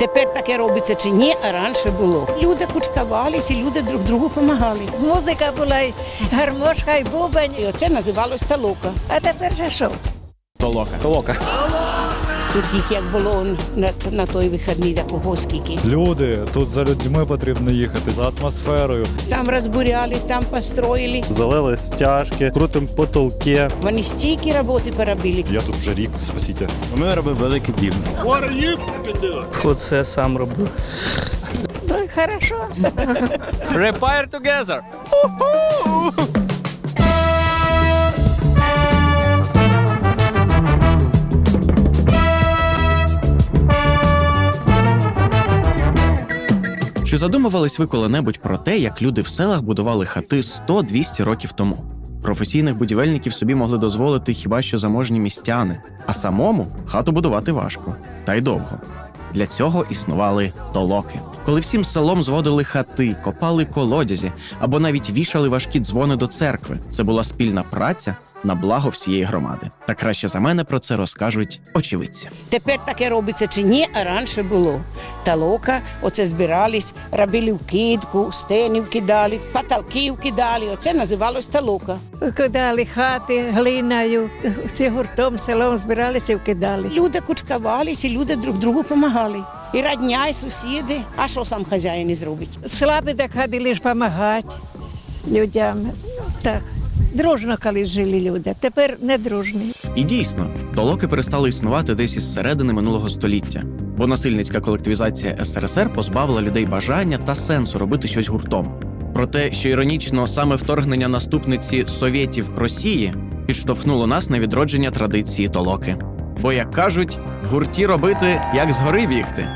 Тепер таке робиться чи ні, а раніше було. Люди кучкавалися, і люди друг другу допомагали. Музика була, і гармошка, і бубень. І оце називалось талока. А тепер же що? Толока. Толока. Тут їх як було на, на той вихідний, так ого скільки. Люди, тут за людьми потрібно їхати, за атмосферою. Там розбуряли, там построїли. Залили стяжки, крутим потолки. Вони стільки роботи поробили. Я тут вже рік, спасіть. Ми робимо великий дім. Оце сам робив. Ну, хорошо. Repair together. Чи задумувались ви коли-небудь про те, як люди в селах будували хати 100-200 років тому? Професійних будівельників собі могли дозволити хіба що заможні містяни, а самому хату будувати важко та й довго. Для цього існували толоки. Коли всім селом зводили хати, копали колодязі або навіть вішали важкі дзвони до церкви. Це була спільна праця на благо всієї громади. Та краще за мене про це розкажуть очевидці. Тепер таке робиться чи ні, а раніше було. Талока, оце збирались, робили вкидку, стени вкидали, потолки вкидали. Оце називалось талока. Кидали хати глиною, всі гуртом селом збиралися і вкидали. Люди кучкавалися, і люди друг другу допомагали. І родня, і сусіди. А що сам хазяїн не зробить? Слабі так ходили ж допомагати людям. Ну, Так, дружно коли жили люди, тепер не дружні. І дійсно, толоки перестали існувати десь із середини минулого століття, бо насильницька колективізація СРСР позбавила людей бажання та сенсу робити щось гуртом. Проте, що іронічно, саме вторгнення наступниці совєтів Росії підштовхнуло нас на відродження традиції толоки. Бо, як кажуть, в гурті робити як з гори бігти.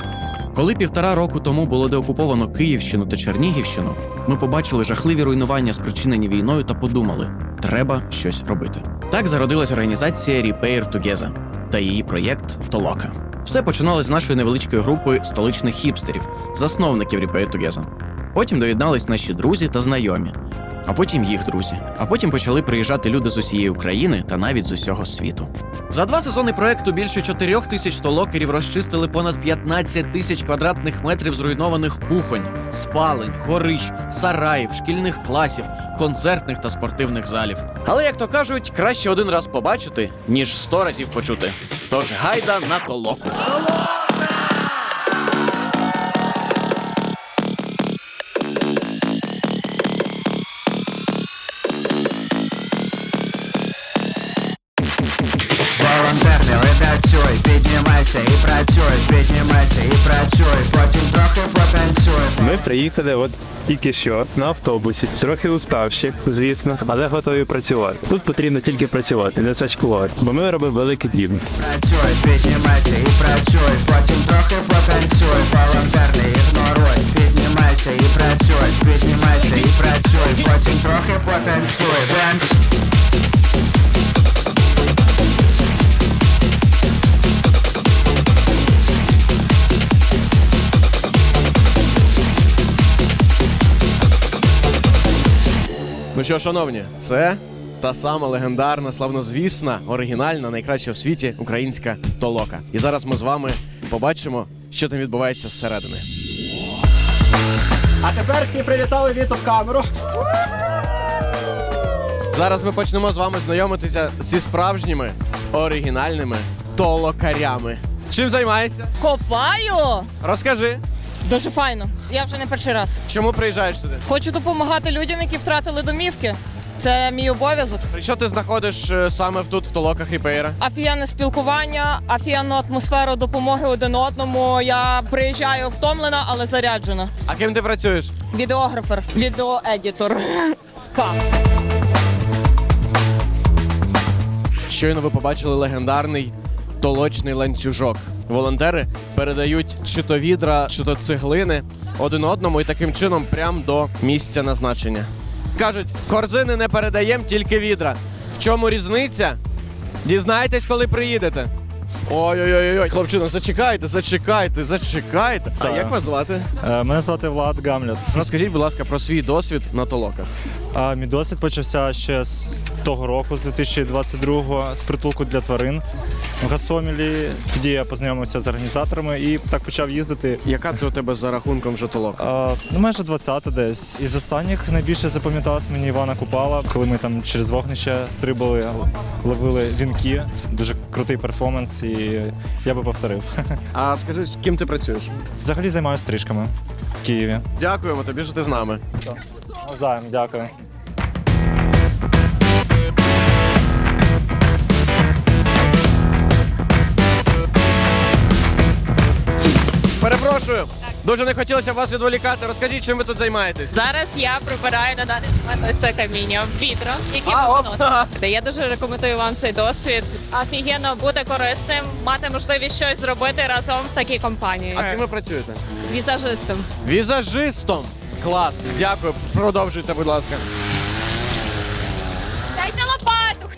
Коли півтора року тому було деокуповано Київщину та Чернігівщину, ми побачили жахливі руйнування, спричинені війною, та подумали, треба щось робити. Так зародилась організація Repair Together та її проєкт Толока. Все починалось з нашої невеличкої групи столичних хіпстерів, засновників Repair Together. Потім доєднались наші друзі та знайомі, а потім їх друзі. А потім почали приїжджати люди з усієї України та навіть з усього світу. За два сезони проекту більше чотирьох тисяч толокерів розчистили понад 15 тисяч квадратних метрів зруйнованих кухонь, спалень, горищ, сараїв, шкільних класів, концертних та спортивних залів. Але як то кажуть, краще один раз побачити, ніж сто разів почути. Тож гайда на толоку. Піднімайся і працюй, потім трохи потанцюй. Ми приїхали от тільки що на автобусі, трохи уставші, звісно, але готові працювати. Тут потрібно тільки працювати, не сачкувати, бо ми робимо великий дім. Працюй, піднімайся і працюй, потім трохи потанцюй, волонтерний ігноруй, піднімайся і працюй, піднімайся і працюй, потім трохи потанцюй. Денс. Ну що, шановні, це та сама легендарна, славнозвісна, оригінальна, найкраща в світі українська толока. І зараз ми з вами побачимо, що там відбувається зсередини. А тепер всі привітали віту в камеру. Зараз ми почнемо з вами знайомитися зі справжніми оригінальними толокарями. Чим займаєшся? Копаю! Розкажи, Дуже файно. Я вже не перший раз. чому приїжджаєш сюди? Хочу допомагати людям, які втратили домівки. Це мій обов'язок. Що ти знаходиш е, саме тут, в толоках Ріпейра? Афіяне спілкування, афіяну атмосферу допомоги один одному. Я приїжджаю втомлена, але заряджена. А ким ти працюєш? Відеографер, відеоедітор. Ха. Щойно ви побачили легендарний толочний ланцюжок. Волонтери передають чи то відра, чи то цеглини один одному і таким чином прямо до місця назначення. Кажуть, корзини не передаємо, тільки відра. В чому різниця? Дізнаєтесь, коли приїдете. Ой-ой-ой, хлопчина, зачекайте, зачекайте, зачекайте. А як вас звати? Е, Мене звати Влад Гамлет. Розкажіть, будь ласка, про свій досвід на толоках. А мій досвід почався ще з того року, з 2022-го, з притулку для тварин в Гастомілі. Тоді я познайомився з організаторами і так почав їздити. Яка це у тебе за рахунком вже толока? А, ну, майже 20 десь. Із останніх найбільше запам'яталась мені Івана Купала, коли ми там через вогнище стрибали, ловили вінки. Дуже крутий перформанс, і я би повторив. А скажи, з ким ти працюєш? Взагалі займаюся стрижками в Києві. Дякуємо тобі, що ти з нами. Навзаєм, дякую. Перепрошую. Дуже не хотілося вас відволікати. Розкажіть, чим ви тут займаєтесь? Зараз я прибираю на даний момент ось це каміння в відро, яке А, ми оп. виносимо. Я дуже рекомендую вам цей досвід. Офігенно буде корисним мати можливість щось зробити разом в такій компанії. А ким ви працюєте? Візажистом. Візажистом. Клас. Дякую. Продовжуйте, будь ласка.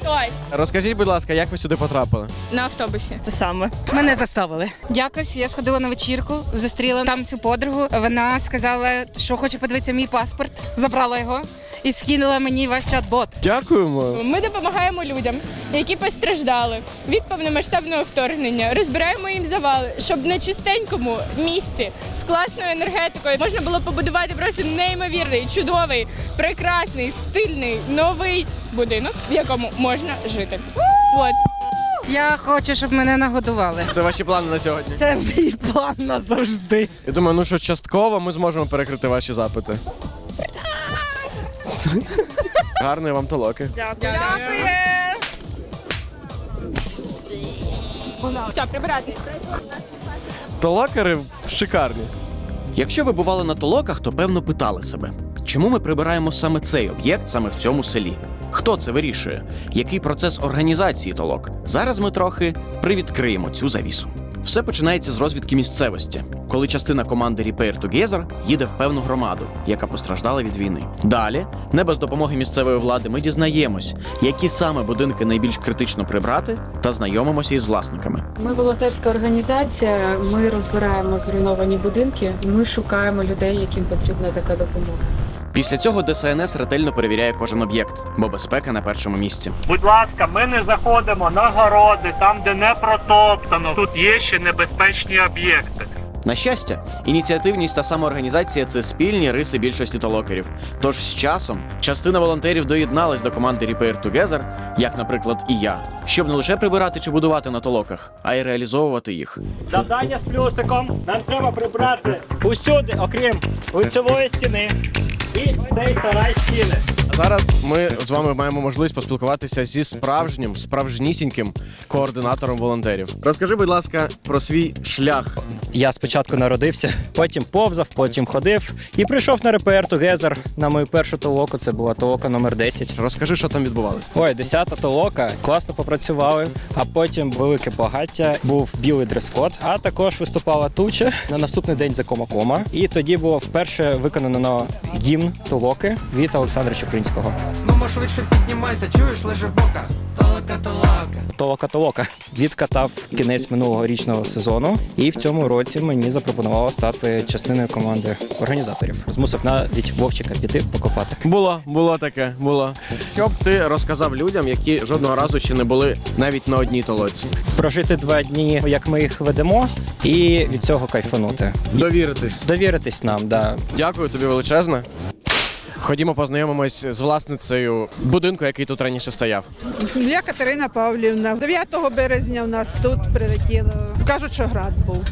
Хтось. Розкажіть, будь ласка, як ви сюди потрапили? На автобусі. Це саме. Мене заставили. Якось я сходила на вечірку, зустріла там цю подругу. Вона сказала, що хоче подивитися мій паспорт, забрала його і скинула мені ваш чат-бот. Дякуємо. Ми допомагаємо людям, які постраждали від повномасштабного вторгнення. Розбираємо їм завали, щоб на чистенькому місці з класною енергетикою можна було побудувати просто неймовірний, чудовий, прекрасний, стильний, новий будинок, в якому можна жити. От. Я хочу, щоб мене нагодували. Це ваші плани на сьогодні. Це мій план назавжди. Я думаю, ну що частково ми зможемо перекрити ваші запити. Гарної вам толоки. Дякую. Все, прибирати. Толокери шикарні. Якщо ви бували на толоках, то певно питали себе, чому ми прибираємо саме цей об'єкт саме в цьому селі? Хто це вирішує? Який процес організації толок? Зараз ми трохи привідкриємо цю завісу. Все починається з розвідки місцевості, коли частина команди Repair Together їде в певну громаду, яка постраждала від війни. Далі, не без допомоги місцевої влади, ми дізнаємось, які саме будинки найбільш критично прибрати, та знайомимося із власниками. Ми волонтерська організація. Ми розбираємо зруйновані будинки. Ми шукаємо людей, яким потрібна така допомога. Після цього ДСНС ретельно перевіряє кожен об'єкт, бо безпека на першому місці. Будь ласка, ми не заходимо на городи, там, де не протоптано. Тут є ще небезпечні об'єкти. На щастя, ініціативність та самоорганізація це спільні риси більшості толокерів. Тож з часом частина волонтерів доєдналась до команди Repair Together, як, наприклад, і я, щоб не лише прибирати чи будувати на толоках, а й реалізовувати їх. Завдання з плюсиком. Нам треба прибрати усюди, окрім лицевої стіни і цей сарай стіни. А зараз ми з вами маємо можливість поспілкуватися зі справжнім, справжнісіньким координатором волонтерів. Розкажи, будь ласка, про свій шлях. Я спочатку народився, потім повзав, потім ходив і прийшов на РПР Together на мою першу толоку. Це була толока номер 10. Розкажи, що там відбувалося. Ой, 10-та толока, класно попрацювали. А потім велике багаття, був білий дрес-код, а також виступала туча на наступний день за кома-кома. І тоді було вперше виконано гімн толоки від Олександра Чупринського. Ну, мо швидше піднімайся, чуєш, лежи бока. Толока, толока. Толока толока відкатав кінець минулого річного сезону, і в цьому році мені запропонувало стати частиною команди організаторів. Змусив навіть Вовчика піти покопати. Було, було таке, було. Що б ти розказав людям, які жодного разу ще не були навіть на одній толоці? Прожити два дні, як ми їх ведемо, і від цього кайфанути. Довіритись. Довіритись нам, да. Дякую тобі величезне. Ходімо познайомимось з власницею будинку, який тут раніше стояв. Я Катерина Павлівна. 9 березня у нас тут прилетіло. Кажуть, що град був.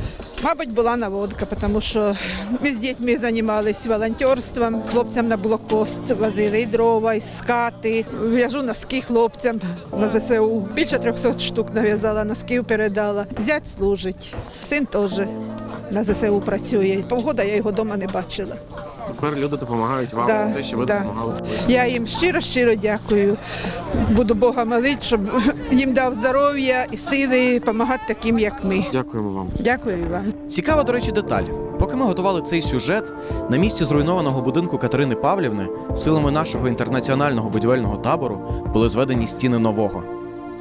Мабуть, була наводка, тому що ми з дітьми займалися волонтерством. Хлопцям на блокпост возили і дрова, і скати. В'яжу носки хлопцям на ЗСУ. Більше 300 штук нав'язала, носків передала. Зять служить, син теж на ЗСУ працює. Погода я його вдома не бачила. Тепер люди допомагають вам Да, те, що ви да. допомагали. Я їм щиро щиро дякую. Буду Бога молити, щоб їм дав здоров'я і сили допомагати таким, як ми. Дякуємо вам. Дякую і вам. Цікава, до речі, деталь. Поки ми готували цей сюжет, на місці зруйнованого будинку Катерини Павлівни силами нашого інтернаціонального будівельного табору були зведені стіни нового.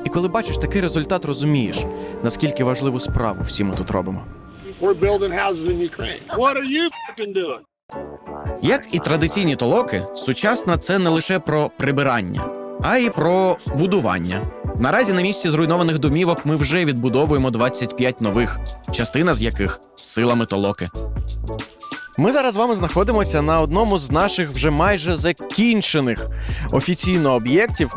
І коли бачиш такий результат, розумієш, наскільки важливу справу всі ми тут робимо. We're building houses in Ukraine. What are you fucking doing? Як і традиційні толоки, сучасна це не лише про прибирання, а й про будування. Наразі на місці зруйнованих домівок ми вже відбудовуємо 25 нових, частина з яких силами толоки. Ми зараз з вами знаходимося на одному з наших вже майже закінчених офіційно об'єктів.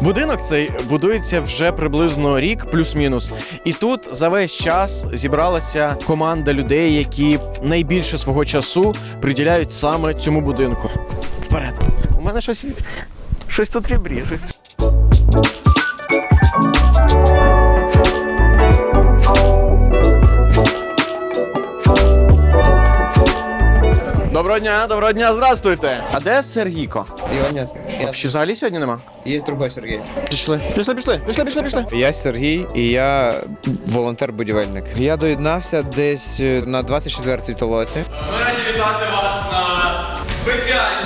Будинок цей будується вже приблизно рік, плюс-мінус. І тут за весь час зібралася команда людей, які найбільше свого часу приділяють саме цьому будинку. Вперед! У мене щось щось тут вібріже. Доброго дня, доброго дня, здравствуйте. А де Сергійко? Його нет. Взагалі сьогодні нема? Есть другой Сергей. Пішли, пішли, пішли, пішли, пішли, пішли. Я Сергій і я волонтер-будівельник. Я доєднався десь е, на 24-й толоці. Ми раді вітати вас на спеціальній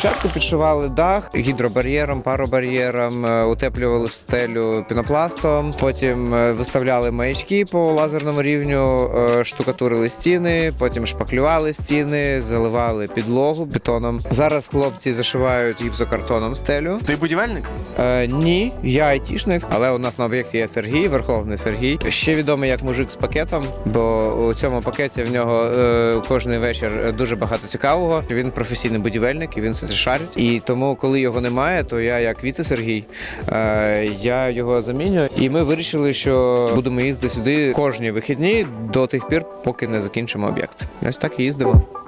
Спочатку підшивали дах гідробар'єром, паробар'єром, е, утеплювали стелю пінопластом, потім е, виставляли маячки по лазерному рівню, е, штукатурили стіни, потім шпаклювали стіни, заливали підлогу бетоном. Зараз хлопці зашивають гіпсокартоном стелю. Ти будівельник? Е, ні, я айтішник, але у нас на об'єкті є Сергій, Верховний Сергій. Ще відомий як мужик з пакетом, бо у цьому пакеті в нього е, кожний вечір дуже багато цікавого. Він професійний будівельник і він шарить. І тому, коли його немає, то я як віце Сергій, е, я його замінюю. І ми вирішили, що будемо їздити сюди кожні вихідні до тих пір, поки не закінчимо об'єкт. Ось так і їздимо.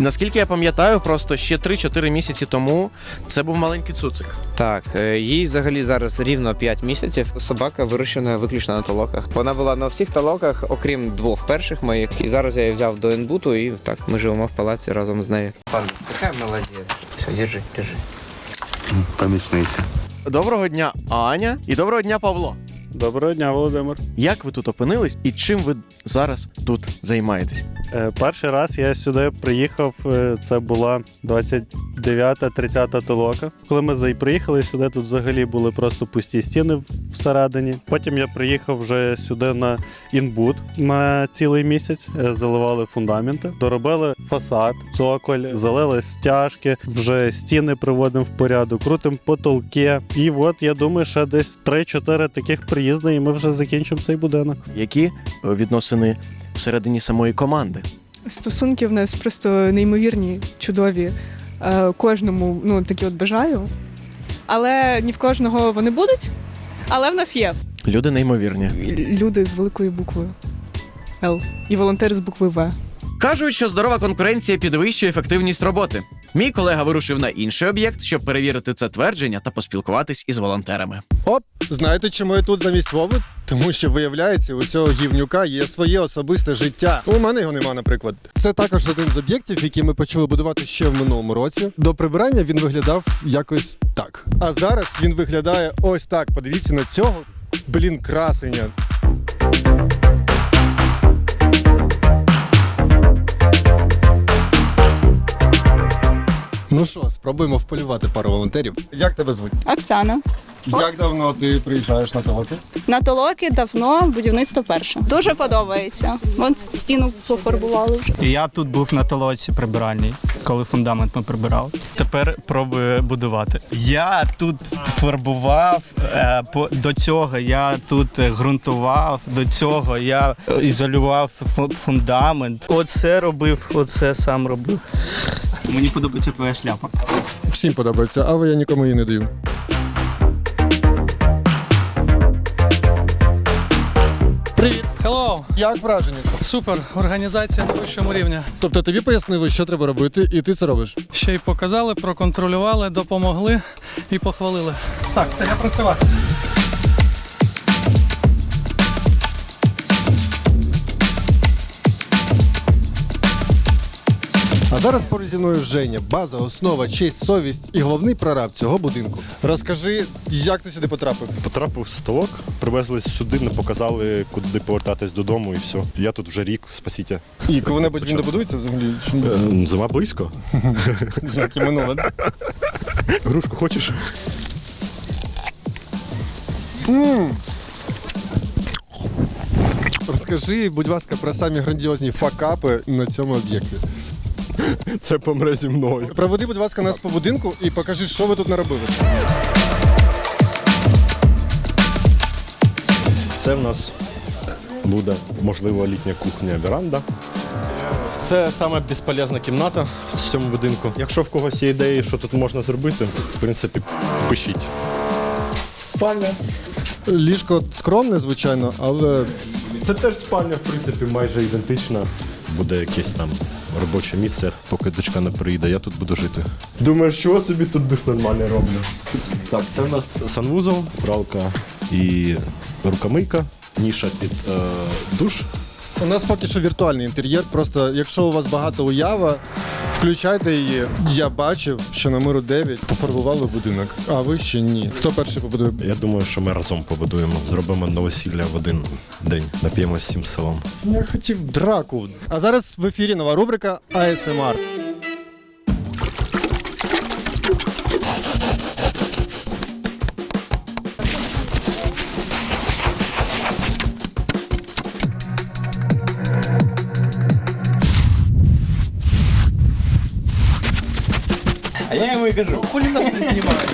І наскільки я пам'ятаю, просто ще 3-4 місяці тому це був маленький цуцик. Так, е, їй взагалі зараз рівно 5 місяців. Собака вирощена виключно на толоках. Вона була на всіх толоках, окрім двох перших моїх. І зараз я її взяв до інбуту, і так ми живемо в палаці разом з нею. Пан, яка молодець. Все, держи, держи. Помічниця. Доброго дня, Аня, і доброго дня, Павло. Доброго дня, Володимир. Як ви тут опинились і чим ви зараз тут займаєтесь? Е, перший раз я сюди приїхав. е, Це була 29-30 толока. Коли ми зай- приїхали сюди, тут взагалі були просто пусті стіни в- всередині. Потім я приїхав вже сюди на інбут на цілий місяць. е, Заливали фундаменти, доробили фасад, цоколь, залили стяжки, вже стіни приводимо в порядок, крутимо потолки. І от я думаю, ще десь 3-4 таких приїзди, і ми вже закінчимо цей будинок. Які е, відносини всередині самої команди? Стосунки в нас просто неймовірні, чудові. Е, Кожному ну, такі от бажаю. Але ні в кожного вони будуть. Але в нас є Люди неймовірні. люди з великою буквою Л і волонтери з букви В. Кажуть, що здорова конкуренція підвищує ефективність роботи. Мій колега вирушив на інший об'єкт, щоб перевірити це твердження та поспілкуватись із волонтерами. Оп, знаєте, чому я тут замість Вови? Тому що виявляється, у цього гівнюка є своє особисте життя. У мене його нема, наприклад. Це також один з об'єктів, які ми почали будувати ще в минулому році. До прибирання він виглядав якось так. А зараз він виглядає ось так. Подивіться на цього. Блін, красення. Ну що, спробуємо вполювати пару волонтерів. Як тебе звуть? Оксана. Як давно ти приїжджаєш на толоки? На толоки давно будівництво перше. Дуже подобається. От стіну пофарбували вже. Я тут був на толоці прибиральній, коли фундамент ми прибирали. Тепер пробую будувати. Я тут фарбував е, по- до цього. Я тут е, ґрунтував, до цього я е, ізолював фу- фундамент. Оце робив, оце сам робив. Мені подобається твоя шляпа. Всім подобається, але я нікому її не даю. Привіт! Hello! Як враження? Супер, організація на вищому рівні. Тобто тобі пояснили, що треба робити, і ти це робиш. Ще й показали, проконтролювали, допомогли і похвалили. Так, це я працювати. А зараз поруч зі мною Женя, база, основа, честь, совість і головний прораб цього будинку. Розкажи, як ти сюди потрапив? Потрапив в столок, привезли сюди, не показали, куди повертатись додому, і все. Я тут вже рік, спасіть. І коли-небудь він добудується взагалі? Е, Зима близько. Як і минуло. Грушку хочеш? М. Розкажи, будь ласка, про самі грандіозні факапи на цьому об'єкті. Це помре зі мною. Проведи, будь ласка, нас по будинку і покажи, що ви тут наробили. Це в нас буде, можливо, літня кухня веранда. Це саме безполезна кімната в цьому будинку. Якщо в когось є ідеї, що тут можна зробити, в принципі, пишіть. Спальня. Ліжко скромне, звичайно, але Це теж спальня, в принципі, майже ідентична. Буде якесь там робоче місце, поки дочка не приїде, я тут буду жити. Думаєш, чого собі тут дух нормальний роблю? Так, це в нас санвузол, пралка і рукомийка, ніша під е, душ. У нас поки що віртуальний інтер'єр. Просто якщо у вас багато уява, включайте її. Я бачив, що на миру 9 пофарбували будинок, а ви ще ні. Хто перший побудує? Я думаю, що ми разом побудуємо. Зробимо новосілля в один день. Нап'ємось всім селом. Я хотів драку. А зараз в ефірі нова рубрика АСМР. А я йому і нас не знімають.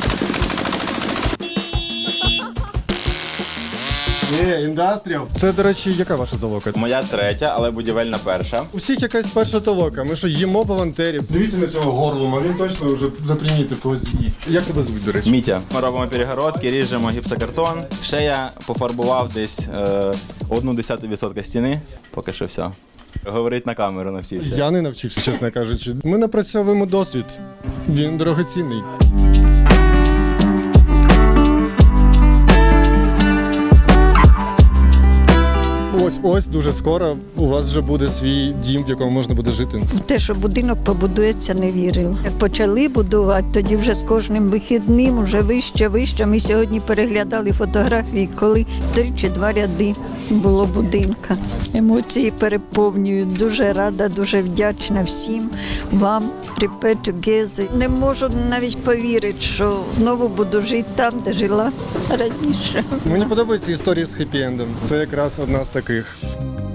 Ні, індастріал. Це, до речі, яка ваша толока? Моя третя, але будівельна перша. У всіх якась перша толока. Ми що їмо волонтерів. Дивіться на цього горлума, він точно вже запрямітив когось з'їсть. Як тебе звуть, до речі? Мітя. Ми робимо перегородки, ріжемо гіпсокартон. Ще я пофарбував десь е, одну десяту відсотка стіни. Поки що все. Говорить на камеру навчився. Я не навчився, чесно кажучи. Ми напрацьовуємо досвід. Він дорогоцінний. Ось ось дуже скоро у вас вже буде свій дім, в якому можна буде жити. В те, що будинок побудується, не вірила. Як почали будувати, тоді вже з кожним вихідним, вже вище, вище. Ми сьогодні переглядали фотографії, коли три чи два ряди було будинка. Емоції переповнюють. Дуже рада, дуже вдячна всім вам. Repair Together. Не можу навіть повірити, що знову буду жити там, де жила раніше. Мені подобається історія з хеппі-ендом. Це якраз одна з таких.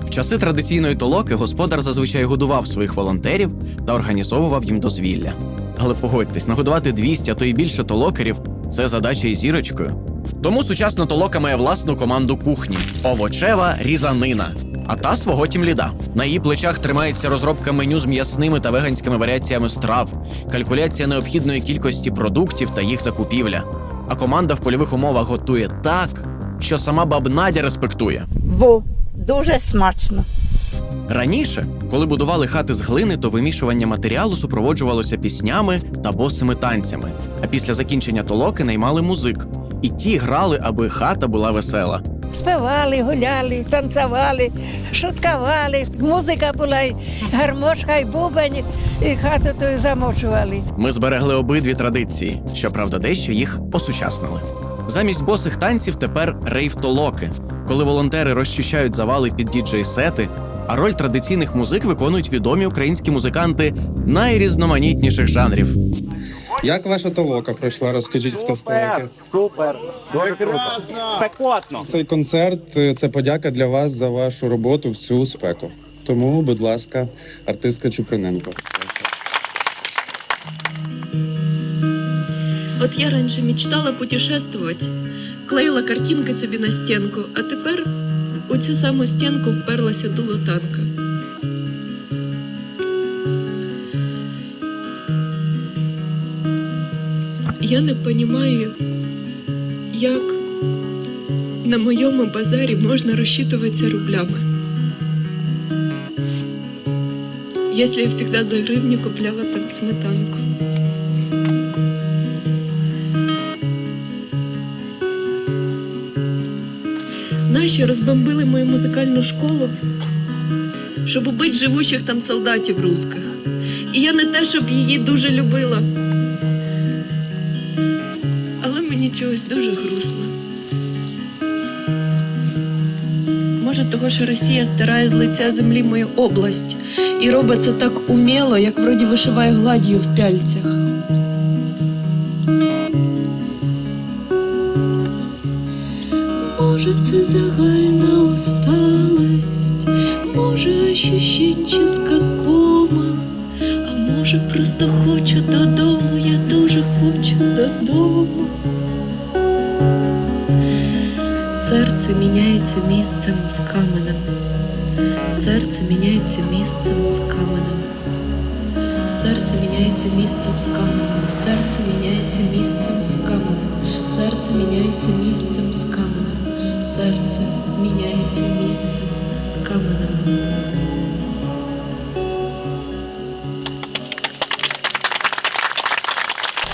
В часи традиційної толоки господар зазвичай годував своїх волонтерів та організовував їм дозвілля. Але погодьтесь, нагодувати 200, а то й більше толокерів це задача із зірочкою. Тому сучасна толока має власну команду кухні овочева різанина. А та свого тімліда. На її плечах тримається розробка меню з м'ясними та веганськими варіаціями страв, калькуляція необхідної кількості продуктів та їх закупівля. А команда в польових умовах готує так, що сама баб Надя респектує. Во, дуже смачно. Раніше, коли будували хати з глини, то вимішування матеріалу супроводжувалося піснями та босими танцями. А після закінчення толоки наймали музик. І ті грали, аби хата була весела. Співали, гуляли, танцювали, шуткували. Музика була, і гармошка, і бубень, і хату ту замочували. Ми зберегли обидві традиції, щоправда, дещо їх осучаснили. Замість босих танців тепер рейв-толоки, коли волонтери розчищають завали під діджей-сети, а роль традиційних музик виконують відомі українські музиканти найрізноманітніших жанрів. Як ваша толока пройшла? Розкажіть, хто з. Супер, дуже круто. Спекотно. Цей концерт е, це подяка для вас за вашу роботу в цю спеку. Тому, будь ласка, артистка Чуприненко. Вот я раньше мечтала путешествовать, клеїла картинки собі на стінку, а тепер у цю саму стінку вперлася дуло танка. Я не розумію, як на моєму базарі можна розчитуватися рублями. Якщо я завжди за гривні купляла там сметанку. Наші розбомбили мою музикальну школу, щоб убити живучих там солдатів русських. І я не те, щоб її дуже любила. Але мені чогось дуже грустно. Може, того, що Росія стирає з лиця землі мою область і робить це так уміло, як вроді вишиває гладдю в пяльцях. Може, це загальна усталость, може, ощущенческа кома, а може, просто хочу додому, я дуже хочу додому. Серце міняється місцем з каменем. Серце міняється місцем з каменем. Серце міняється місцем з каменем. Серце міняється місцем з каменем. Серце міняється місцем З меняете вместе с місцем.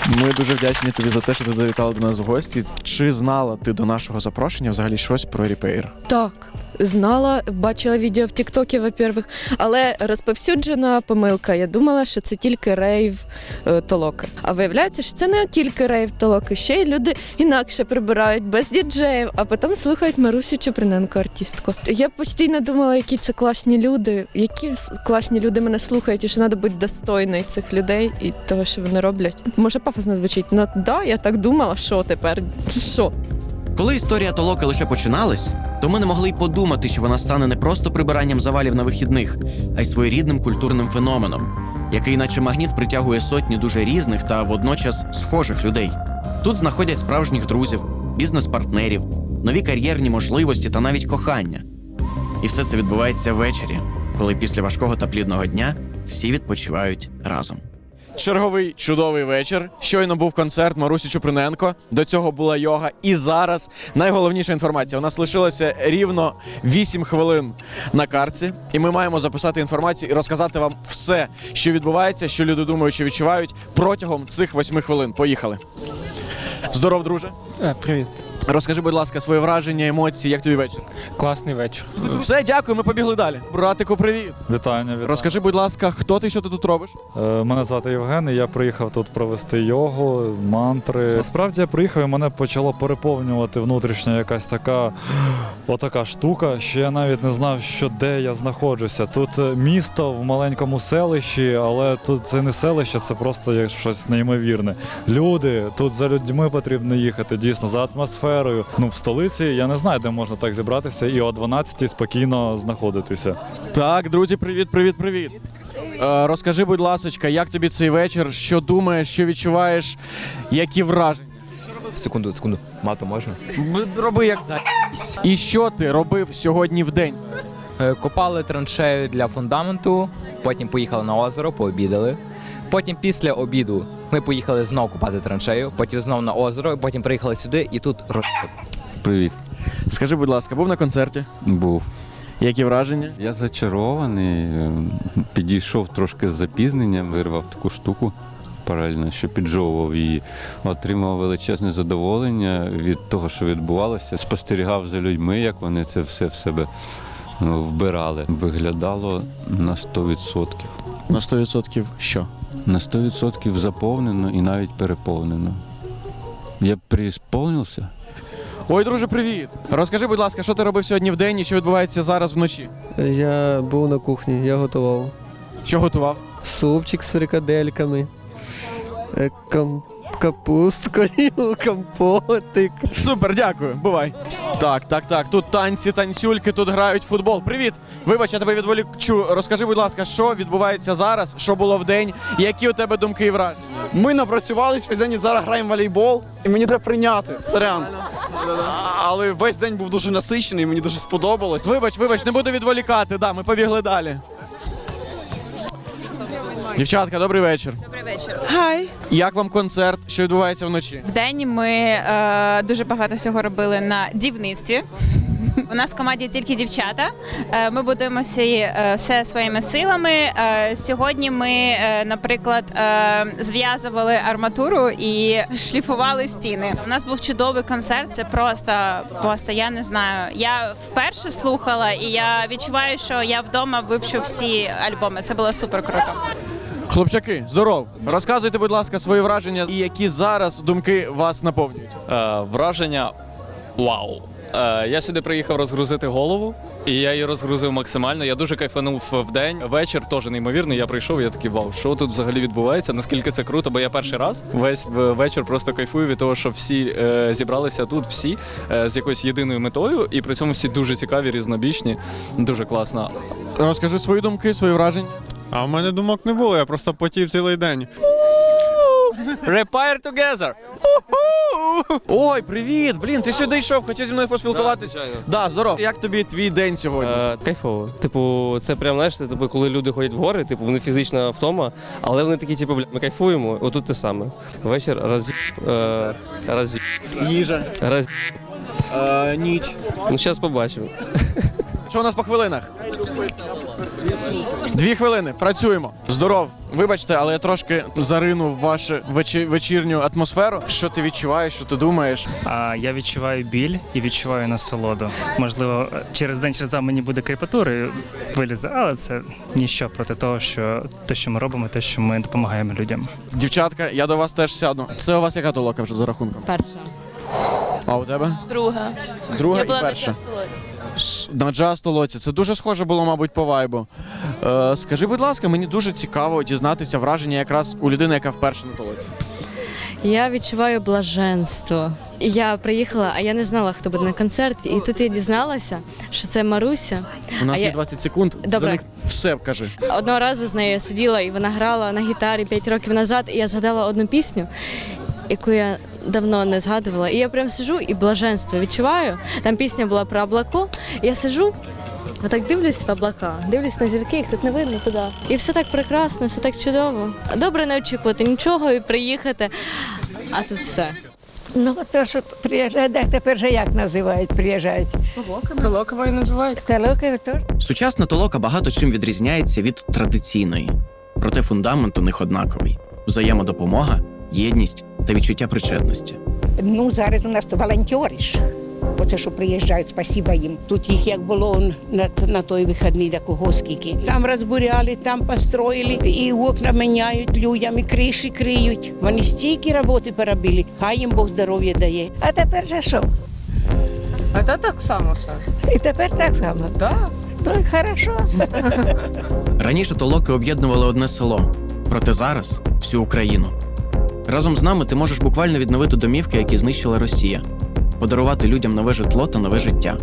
Ми дуже вдячні тобі за те, що ти завітала до нас в гості. Чи знала ти до нашого запрошення взагалі щось про репейр? Так, знала, бачила відео в Тіктокі, во-первых, але розповсюджена помилка. Я думала, що це тільки рейв е, толоки. А виявляється, що це не тільки рейв толоки, ще й люди інакше прибирають без діджеїв, а потім слухають Марусю Чуприненко, артистку. Я постійно думала, які це класні люди, які класні люди мене слухають, і що треба бути достойною цих людей і того, що вони роблять. Може, пафосно звучить, ну да, я так думала, що тепер? Що? Коли історія толоки лише починалась, то ми не могли й подумати, що вона стане не просто прибиранням завалів на вихідних, а й своєрідним культурним феноменом, який, наче магніт, притягує сотні дуже різних та водночас схожих людей. Тут знаходять справжніх друзів, бізнес-партнерів, нові кар'єрні можливості та навіть кохання. І все це відбувається ввечері, коли після важкого та плідного дня всі відпочивають разом. Черговий чудовий вечір. Щойно був концерт Марусі Чуприненко. До цього була йога. І зараз найголовніша інформація. У нас лишилося рівно 8 хвилин на картці, і ми маємо записати інформацію і розказати вам все, що відбувається, що люди думають, що відчувають протягом цих 8 хвилин. Поїхали. Здоров, друже. Привіт. Розкажи, будь ласка, свої враження, емоції, як тобі вечір? Класний вечір. Все, дякую, ми побігли далі. Братику, привіт. Вітання, вітання. Розкажи, будь ласка, хто ти що ти тут робиш? Е, Мене звати Євген, і я приїхав тут провести йогу, мантри. Насправді я приїхав і мене почало переповнювати внутрішня якась така отака штука, що я навіть не знав, що де я знаходжуся. Тут е, місто в маленькому селищі, але тут це не селище, це просто як щось неймовірне. Люди, тут за людьми потрібно їхати, дійсно, за атмосферою. Ну, в столиці я не знаю, де можна так зібратися і о 12 спокійно знаходитися. Так, друзі, привіт, привіт, привіт. Е, розкажи, будь ласочка, як тобі цей вечір? Що думаєш, що відчуваєш, які враження? Секунду, секунду. Мату можна? Роби як за. І що ти робив сьогодні в день? Е, Копали траншею для фундаменту, потім поїхали на озеро, пообідали. Потім після обіду ми поїхали знову копати траншею, потім знову на озеро, потім приїхали сюди і тут ро... Привіт. Скажи, будь ласка, був на концерті? Був. Які враження? Я зачарований, е, підійшов трошки з запізненням, вирвав таку штуку паралельно, що піджовував її. Отримав величезне задоволення від того, що відбувалося. Спостерігав за людьми, як вони це все в себе ну, вбирали. Виглядало на 100%. На 100% що? На 100% заповнено і навіть переповнено. Я присповнився. Ой, друже, привіт. Розкажи, будь ласка, що ти робив сьогодні в день і що відбувається зараз вночі? Я був на кухні, я готував. Що готував? Супчик з фрикадельками, е, кам... капусткою, компотик. Супер, дякую. Бувай. Так, так, так. Тут танці, танцюльки, тут грають в футбол. Привіт. Вибач, я тебе відволікчу. Розкажи, будь ласка, що відбувається зараз, що було в день, які у тебе думки і враження? Ми напрацювались весь день і зараз граємо в волейбол, і мені треба прийняти. Сорян. Але весь день був дуже насичений, мені дуже сподобалось. Вибач, вибач, не буду відволікати. Да, ми побігли далі. Дівчатка, добрий вечір. Вечір. Хай. Як вам концерт? Що відбувається вночі? Вдень ми е, дуже багато всього робили на дівництві. У нас в команді тільки дівчата. Е, Ми будуємо всі, е, все своїми силами. Е, Сьогодні ми, наприклад, зв'язували арматуру і шліфували стіни. У нас був чудовий концерт. Це просто, просто я не знаю. Я вперше слухала, і я відчуваю, що я вдома вивчу всі альбоми. Це було супер круто. Хлопчаки, здоров. Розказуйте, будь ласка, свої враження і які зараз думки вас наповнюють. Е, враження вау. Е, я сюди приїхав розгрузити голову, і я її розгрузив максимально. Я дуже кайфанув в день. Вечір теж неймовірний. Я прийшов, і я такий вау, що тут взагалі відбувається? Наскільки це круто, бо я перший раз весь вечір просто кайфую від того, що всі е, зібралися тут, всі е, з якоюсь єдиною метою, і при цьому всі дуже цікаві, різнобічні. Дуже класно. Розкажи свої думки, свої враження. А в мене думок не було, я просто потів цілий день. Repire together! Ой, привіт! Блін, ти сюди йшов, хотів зі мною поспілкуватись. звичайно. Да, здоров. Як тобі твій день сьогодні? Е, кайфово. Типу, це прям знаєш, це, типу, коли люди ходять в гори, типу, вони фізична втома, але вони такі, типу, бля, ми кайфуємо. Отут те саме. Вечір раз е, раз Їжа. раз. Е, ніч. Ну, зараз побачимо. Що у нас по хвилинах? Дві хвилини. Працюємо. Здоров. Вибачте, але я трошки заринув вашу вечі- вечірню атмосферу. Що ти відчуваєш, що ти думаєш? А я відчуваю біль і відчуваю насолоду. Можливо, через день через два мені буде крепатури вилізе, але це ніщо проти того, що те, що ми робимо, те, що ми допомагаємо людям. Дівчатка, я до вас теж сяду. Це у вас яка толока вже за рахунком? Перша. А у тебе? Друга. Друга Я і була на перша. На джаз толоці. Це дуже схоже було, мабуть, по вайбу. Е, скажи, будь ласка, мені дуже цікаво дізнатися враження якраз у людини, яка вперше на толоці. Я відчуваю блаженство. Я приїхала, а я не знала, хто буде на концерті. І тут я дізналася, що це Маруся. У нас а є я... 20 секунд. За Добре. них все кажи. Одного разу з нею сиділа і вона грала на гітарі 5 років назад, і я згадала одну пісню, яку я давно не згадувала. І я прям сижу і блаженство відчуваю. Там пісня була про облако. Я сижу. Отак дивлюсь в облака, дивлюсь на зірки, їх тут не видно туди. І все так прекрасно, все так чудово. Добре не очікувати нічого і приїхати, а тут все. Ну, то, що приїжджають, так тепер же як називають, приїжджають? Толоковою називають. Толоковою теж. Сучасна толока багато чим відрізняється від традиційної, проте фундамент у них однаковий: взаємодопомога, єдність та відчуття причетності. Ну, зараз у нас то волонтери ж. Оце, що приїжджають, спасіба їм. Тут їх як було на, на той вихідний, так кого скільки. Там розбуряли, там построїли, і окна міняють людям, і криші криють. Вони стільки роботи поробили, хай їм Бог здоров'я дає. А тепер же що? А то так само все. І тепер так само. Так. Ну, хорошо. Раніше толоки об'єднували одне село, проте зараз всю Україну. Разом з нами ти можеш буквально відновити домівки, які знищила Росія, подарувати людям нове житло та нове життя.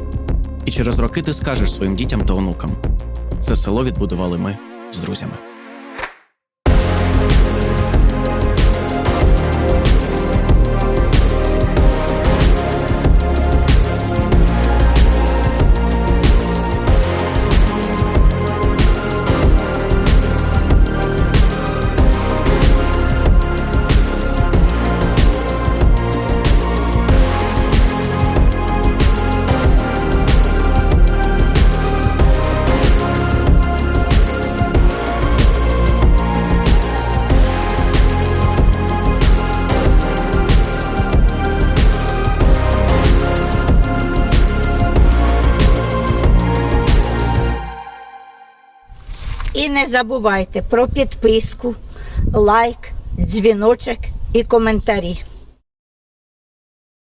І через роки ти скажеш своїм дітям та онукам: це село відбудували ми з друзями. Забувайте про підписку, лайк, дзвіночок і коментарі.